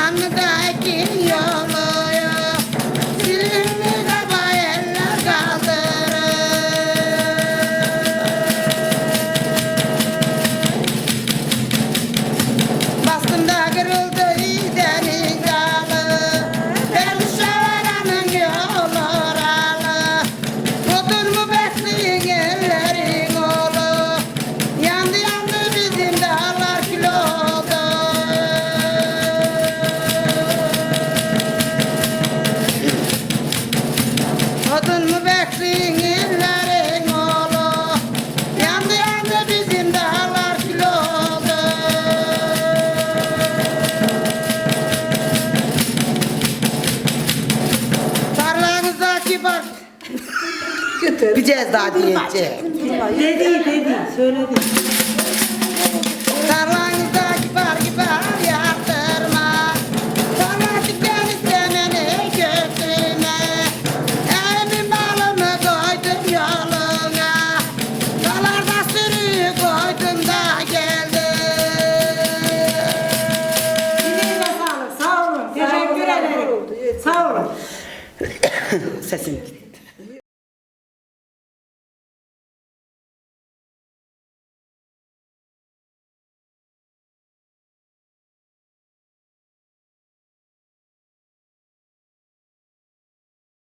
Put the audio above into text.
I'm not guy I. Bir kez daha diyeceğim Dedi dedi söyledi. Tarlanızdaki var gibi yaptırma Tarladıktan istemeni götürme Elimin balımı koydum yoluna Dalarda sürüyü koydum da geldim sağlık. Sağ olun. Teşekkür ederim. Sağ olun. Sesim gitti